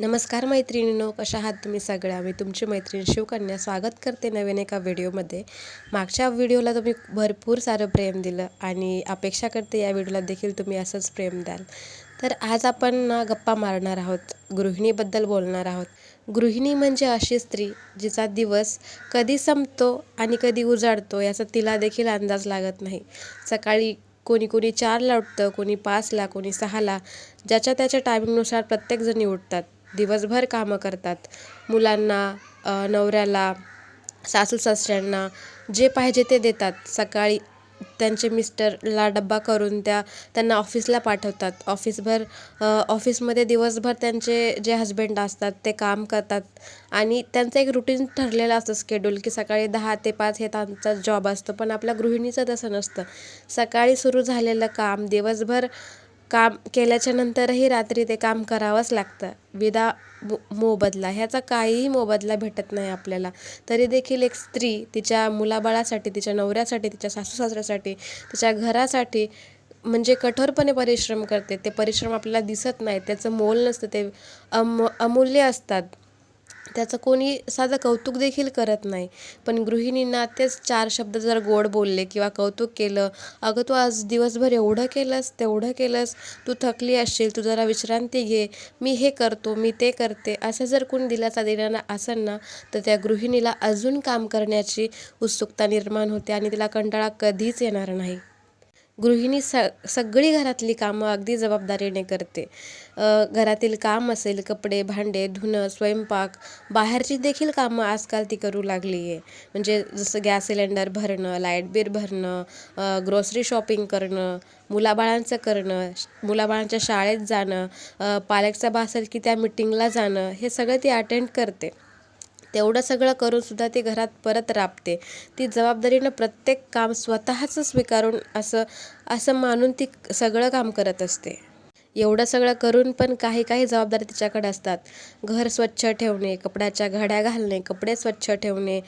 नमस्कार मैत्रिणींनो कशा आहात तुम्ही सगळ्या? मी तुमची मैत्रीण शिवकन्या स्वागत करते नवीन एका व्हिडिओमध्ये. मागच्या व्हिडिओला तुम्ही भरपूर सारं प्रेम दिलं आणि अपेक्षा करते या व्हिडिओला देखील तुम्ही असंच प्रेम द्याल. तर आज आपण ना गप्पा मारणार आहोत गृहिणीबद्दल बोलणार आहोत. गृहिणी म्हणजे अशी स्त्री जिचा दिवस कधी संपतो आणि कधी उजाडतो याचा तिला देखील अंदाज लागत नाही. सकाळी कोणी कोणी चारला उठतं कोणी पाचला कोणी सहाला ज्याच्या त्याच्या टायमिंगनुसार प्रत्येकजणी उठतात. दिवसभर कामं करतात. मुलांना नवऱ्याला सासू सासऱ्यांना जे पाहिजे ते देतात. सकाळी त्यांचे मिस्टरला डब्बा करून त्या त्यांना ऑफिसला पाठवतात. ऑफिसभर ऑफिसमध्ये दिवसभर त्यांचे जे हजबंड असतात ते काम करतात. आणि त्यांचं एक रुटीन ठरलेलं असतं स्केड्यूल की सकाळी दहा ते पाच हे त्यांचा जॉब असतो. पण आपल्या गृहिणीचं तसं नसतं. सकाळी सुरू झालेलं काम दिवसभर काम केल्याच्या नंतरही रात्री ते काम करावंच लागतं. विदा मो मोबदला ह्याचा काहीही मोबदला भेटत नाही आपल्याला. तरी देखील एक स्त्री तिच्या मुलाबाळासाठी तिच्या नवऱ्यासाठी तिच्या सासू सासऱ्यासाठी तिच्या घरासाठी म्हणजे कठोरपणे परिश्रम करते. ते परिश्रम आपल्याला दिसत नाही. त्याचं मोल नसतं. ते अम अमूल्य असतात. त्याचं कोणी साधं कौतुक देखील करत नाही. पण गृहिणींना तेच चार शब्द जर गोड बोलले किंवा कौतुक केलं अगं तू आज दिवसभर एवढं केलंस तेवढं केलंस तू थकली असशील तू जरा विश्रांती घे मी हे करतो मी ते करते असं जर कोणी दिलासा देणारा असेल ना तर त्या गृहिणीला अजून काम करण्याची उत्सुकता निर्माण होते आणि तिला कंटाळा कधीच येणार नाही. गृहिणी स सगळी घरातली कामं अगदी जबाबदारीने करते. घरातील काम असेल कपडे भांडे धुणं स्वयंपाक बाहेरची देखील कामं आजकाल ती करू लागली आहे म्हणजे जसं गॅस सिलेंडर भरणं लाइट बिल भरणं ग्रोसरी शॉपिंग करणं मुलाबाळांचं करणं मुलाबाळांच्या शाळेत जाणं पालकचा पालक सभा असेल की त्या मिटिंगला जाणं हे सगळं ती अटेंड करते. तेवढं सगळं करूनसुद्धा ती घरात परत राबते. ती जबाबदारीनं प्रत्येक काम स्वतःचं स्वीकारून असं असं मानून ती सगळं काम करत असते. एवढं सगळं करून पण काही काही जबाबदारी तिच्याकडे असतात. घर स्वच्छ ठेवणे कपड्याच्या घड्या घालणे कपडे स्वच्छ ठेवणे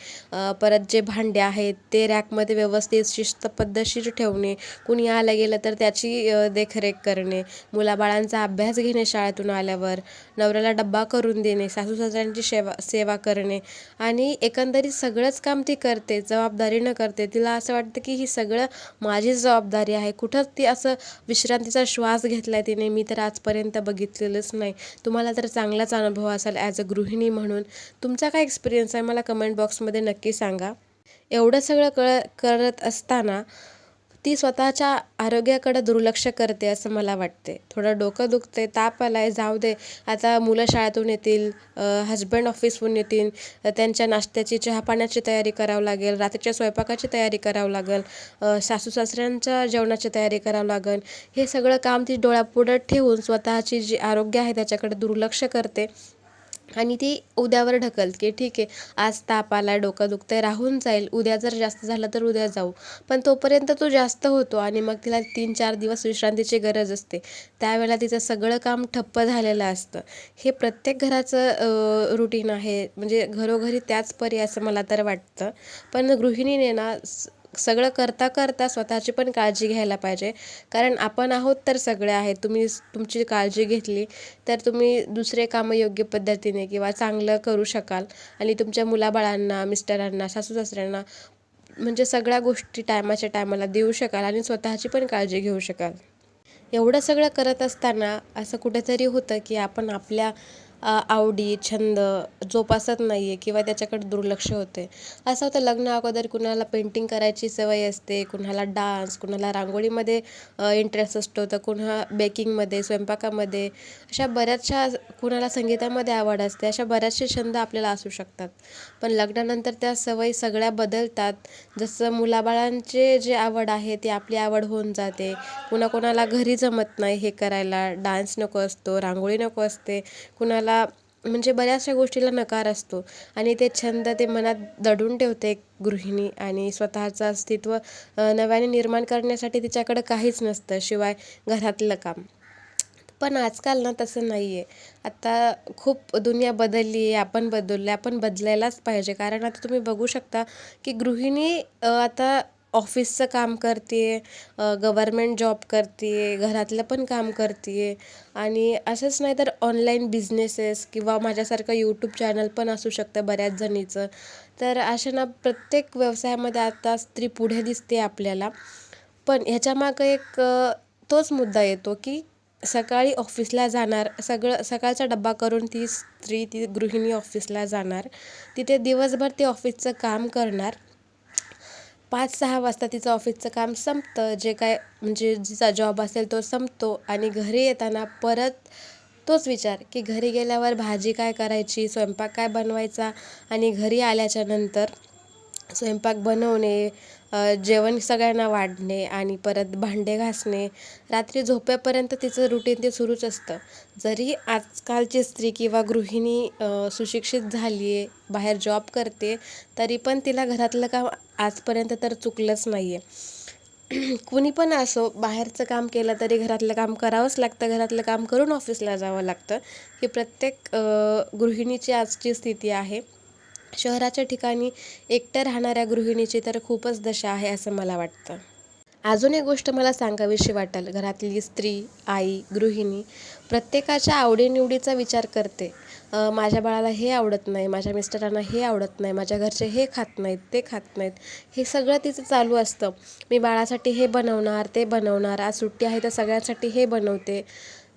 परत जे भांडे आहेत ते रॅकमध्ये व्यवस्थित शिस्त पद्धतशीर ठेवणे कुणी आलं गेलं तर त्याची देखरेख करणे मुलाबाळांचा अभ्यास घेणे शाळेतून आल्यावर नवऱ्याला डब्बा करून देणे सासू सासऱ्यांची सेवा सेवा करणे आणि एकंदरीत सगळंच काम ती करते जबाबदारीनं करते. तिला असं वाटतं की ही सगळं माझीच जबाबदारी आहे. कुठंच ती असं विश्रांतीचा श्वास घेतला आहे तिने. मी तर आजपर्यंत बघितलेलंच नाही. तुम्हाला तर चांगलाच अनुभव असेल ॲज अ गृहिणी म्हणून. तुमचा काय एक्सपिरियन्स आहे? मला कमेंट बॉक्समध्ये नक्की सांगा. एवढं सगळं कळ करत असताना ती स्वतःच्या आरोग्याकडे दुर्लक्ष करते असं मला वाटते. थोडं डोकं दुखते ताप आला आहे जाऊ दे. आता मुलं शाळेतून येतील हजबंड ऑफिसहून येतील त्यांच्या नाश्त्याची चहा पाण्याची तयारी करावं लागेल रात्रीच्या स्वयंपाकाची तयारी करावं लागेल सासू सासऱ्यांच्या जेवणाची तयारी करावं लागेल. हे सगळं काम ती डोळ्यापुढं ठेवून स्वतःची जी आरोग्य आहे त्याच्याकडे दुर्लक्ष करते. आणि ती उद्यावर ढकल की ठीक आहे आज ताप आला डोकं दुखतंय राहून जाईल. उद्या जर जास्त झालं तर उद्या जाऊ. पण तोपर्यंत तो जास्त होतो आणि मग तिला तीन चार दिवस विश्रांतीची गरज असते. त्यावेळेला तिचं सगळं काम ठप्प झालेलं असतं. हे प्रत्येक घराचं रुटीन आहे. म्हणजे घरोघरी त्याच परी असं मला तर वाटतं. पण गृहिणीने ना स- सगळं करता करता स्वतःची पण काळजी घ्यायला पाहिजे. कारण आपण आहोत तर सगळे आहेत. तुम्ही तुमची काळजी घेतली तर तुम्ही दुसरे कामं योग्य पद्धतीने किंवा चांगलं करू शकाल. आणि तुमच्या मुलाबाळांना मिस्टरांना सासू सासऱ्यांना म्हणजे सगळ्या गोष्टी टायमाच्या टायमाला देऊ शकाल आणि स्वतःची पण काळजी घेऊ शकाल. एवढं सगळं करत असताना असं कुठेतरी होतं की आपण आपल्या आवडी छंद जोपासत नाही आहे किंवा त्याच्याकडे दुर्लक्ष होते. असं होतं लग्न अगोदर कुणाला पेंटिंग करायची सवय असते कुणाला डान्स कुणाला रांगोळीमध्ये इंटरेस्ट असतो तर कुणा बेकिंगमध्ये स्वयंपाकामध्ये अशा बऱ्याचशा कुणाला संगीतामध्ये आवड असते अशा बऱ्याचशे छंद आपल्याला असू शकतात. पण लग्नानंतर त्या सवयी सगळ्या बदलतात. जसं मुलाबाळांचे जे आवड आहे ती आपली आवड होऊन जाते. कुणाकोणाला घरी जमत नाही हे करायला. डान्स नको असतो रांगोळी नको असते. कुणाला म्हणजे बऱ्याचशा गोष्टीला नकार असतो. आणि ते छंद ते मनात दडून ठेवते एक गृहिणी आणि स्वतःचं अस्तित्व नव्याने निर्माण करण्यासाठी तिच्याकडं काहीच नसतं शिवाय घरातलं काम. पण आजकाल ना तसं नाही आहे आता खूप दुनिया बदलली आहे आपण बदललो आपण बदलायलाच पाहिजे. कारण आता तुम्ही बघू शकता की गृहिणी आता ऑफिसचं काम करते आहे गव्हर्मेंट जॉब करते आहे घरातलं पण काम करते आहे आणि असंच नाही तर ऑनलाईन बिझनेसेस किंवा माझ्यासारखं यूट्यूब चॅनल पण असू शकतं बऱ्याच जणीचं. तर अशा ना प्रत्येक व्यवसायामध्ये आता स्त्री पुढे दिसते आपल्याला. पण ह्याच्यामागं एक तोच मुद्दा येतो की सकाळी ऑफिसला जाणार सगळं सकाळचा डब्बा करून ती स्त्री ती गृहिणी ऑफिसला जाणार. तिथे दिवसभर ती ऑफिसचं काम करणार. पाच सहा वाजता तिचं ऑफिसचं काम संपतं. जे काय म्हणजे जिचा जॉब असेल तो संपतो. आणि घरी येताना परत तोच विचार की घरी गेल्यावर भाजी काय करायची स्वयंपाक काय बनवायचा? आणि घरी आल्याच्यानंतर स्वयंपाक बनवणे जेवण सगळ्यांना वाढणे आणि परत भांडे घासणे. रात्री झोपेपर्यंत तिचं रुटीन ते सुरूच असतं. जरी आजकालची स्त्री किंवा गृहिणी सुशिक्षित झाली आहे बाहेर जॉब करते तरी पण तिला घरातलं काम आजपर्यंत तर चुकलंच नाही आहे कुणी पण असो बाहेरचं काम केलं तरी घरातलं काम करावंच लागतं. घरातलं काम करून ऑफिसला जावं लागतं. ही प्रत्येक गृहिणीची आजची स्थिती आहे. शहराच्या ठिकाणी एकट्या राहणाऱ्या गृहिणीची तर खूपच दशा आहे असं मला वाटतं. अजून एक गोष्ट मला सांगावीशी वाटेल. घरातली स्त्री आई गृहिणी प्रत्येकाच्या आवडीनिवडीचा विचार करते. माझ्या बाळाला हे आवडत नाही माझ्या मिस्टरांना हे आवडत नाही माझ्या घरचे हे खात नाहीत ते खात नाहीत. हे सगळं तिचं चालू असतं. मी बाळासाठी हे बनवणार ते बनवणार आज सुट्टी आहे तर सगळ्यांसाठी हे बनवते.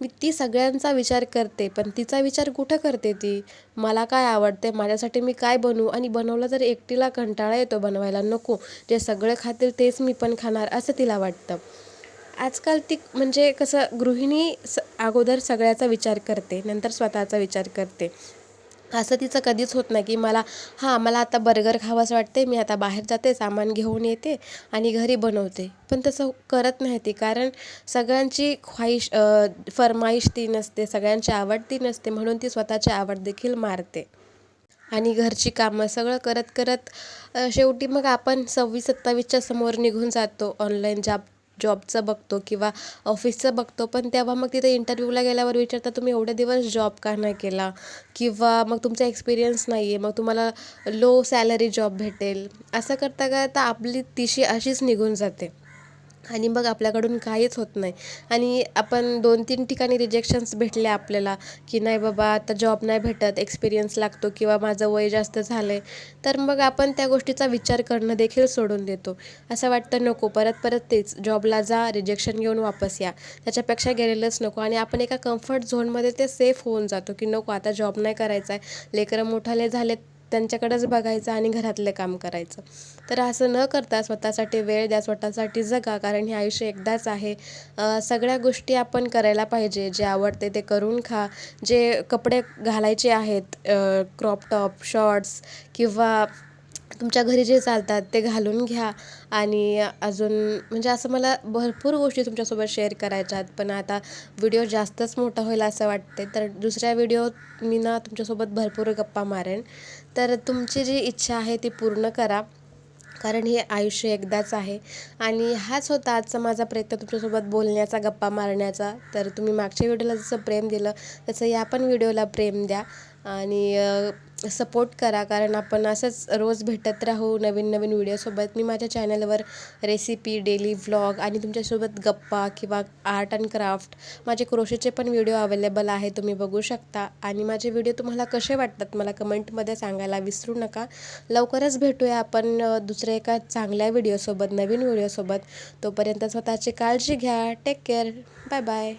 मी ती सगळ्यांचा विचार करते पण तिचा विचार कुठं करते ती? मला काय आवडते? माझ्यासाठी मी काय बनवू? आणि बनवलं तर एकटीला कंटाळा येतो बनवायला. नको जे सगळं खातील तेच मी पण खाणार असं तिला वाटतं. आजकाल ती म्हणजे कसं गृहिणी स अगोदर सगळ्याचा विचार करते नंतर स्वतःचा विचार करते. असं तिचं कधीच होत नाही की मला हां मला आता बर्गर खावंसं वाटते मी आता बाहेर जाते सामान घेऊन येते आणि घरी बनवते. पण तसं करत नाही ती कारण सगळ्यांची ख्वाहिश फरमाईश ती नसते सगळ्यांची आवड ती नसते म्हणून ती स्वतःची आवड देखील मारते. आणि घरची कामं सगळं करत करत शेवटी मग आपण सव्वीस सत्तावीसच्या समोर निघून जातो ऑनलाईन जॉब जॉबचं बघतो किंवा ऑफिसचं बघतो पण तेव्हा मग तिथे इंटरव्ह्यूला गेल्यावर विचारतात तुम्ही एवढे दिवस जॉब का नाही केला? किंवा मग तुमचा एक्सपिरियन्स नाही आहे मग तुम्हाला लो सॅलरी जॉब भेटेल. असं करता करता आपली तिशी अशीच निघून जाते. आणि मग आपल्याकडून काहीच होत नाही. आणि आपण दोन तीन ठिकाणी रिजेक्शन्स भेटले आपल्याला की नाही बाबा आता जॉब नाही भेटत एक्सपिरियन्स लागतो किंवा माझं वय जास्त झालं आहे तर मग आपण त्या गोष्टीचा विचार करणं देखील सोडून देतो. असं वाटतं नको परत परत तेच जॉबला जा रिजेक्शन घेऊन वापस या. त्याच्यापेक्षा गेलेलंच नको. आणि आपण एका कम्फर्ट झोनमध्ये ते सेफ होऊन जातो की नको आता जॉब नाही करायचा आहे लेकरं मोठाले झालेत त्यांच्याकडंच बघायचं आणि घरातले काम करायचं. तर असं न करता स्वतःसाठी वेळ द्या स्वतःसाठी जगा कारण हे आयुष्य एकदाच आहे. सगळ्या गोष्टी आपण करायला पाहिजे. जे आवडते ते करून खा. जे कपडे घालायचे आहेत क्रॉप टॉप शॉर्ट्स किंवा तुमच्या घरी जे चालतात ते घालून घ्या. आणि अजून म्हणजे असं मला भरपूर गोष्टी तुमच्यासोबत शेअर करायच्या आहेत. पण आता व्हिडिओ जास्तच मोठा होईल असं वाटते तर दुसऱ्या व्हिडिओत मी ना तुमच्यासोबत भरपूर गप्पा मारेन. तर तुमची जी इच्छा आहे ती पूर्ण करा. कारण हे आयुष्य एकदाच आहे. आणि हाच होता आजचा माझा प्रयत्न तुमच्यासोबत बोलण्याचा गप्पा मारण्याचा. तर तुम्ही मागच्या व्हिडिओला जसं प्रेम दिलं तसं या पण व्हिडिओला प्रेम द्या. आणि सपोर्ट करा कारण आपण असंच रोज भेटत राहू नवीन नवीन व्हिडिओसोबत मी माझ्या चॅनलवर रेसिपी डेली व्लॉग आणि तुमच्यासोबत गप्पा किंवा आर्ट अँड क्राफ्ट माझे क्रोशेचे पण व्हिडिओ अवेलेबल आहे तुम्ही बघू शकता. आणि माझे व्हिडिओ तुम्हाला कसे वाटतात मला कमेंटमध्ये सांगायला विसरू नका. लवकरच भेटूया आपण दुसऱ्या एका चांगल्या व्हिडिओसोबत नवीन व्हिडिओसोबत तोपर्यंत स्वतःची काळजी घ्या. Take care bye bye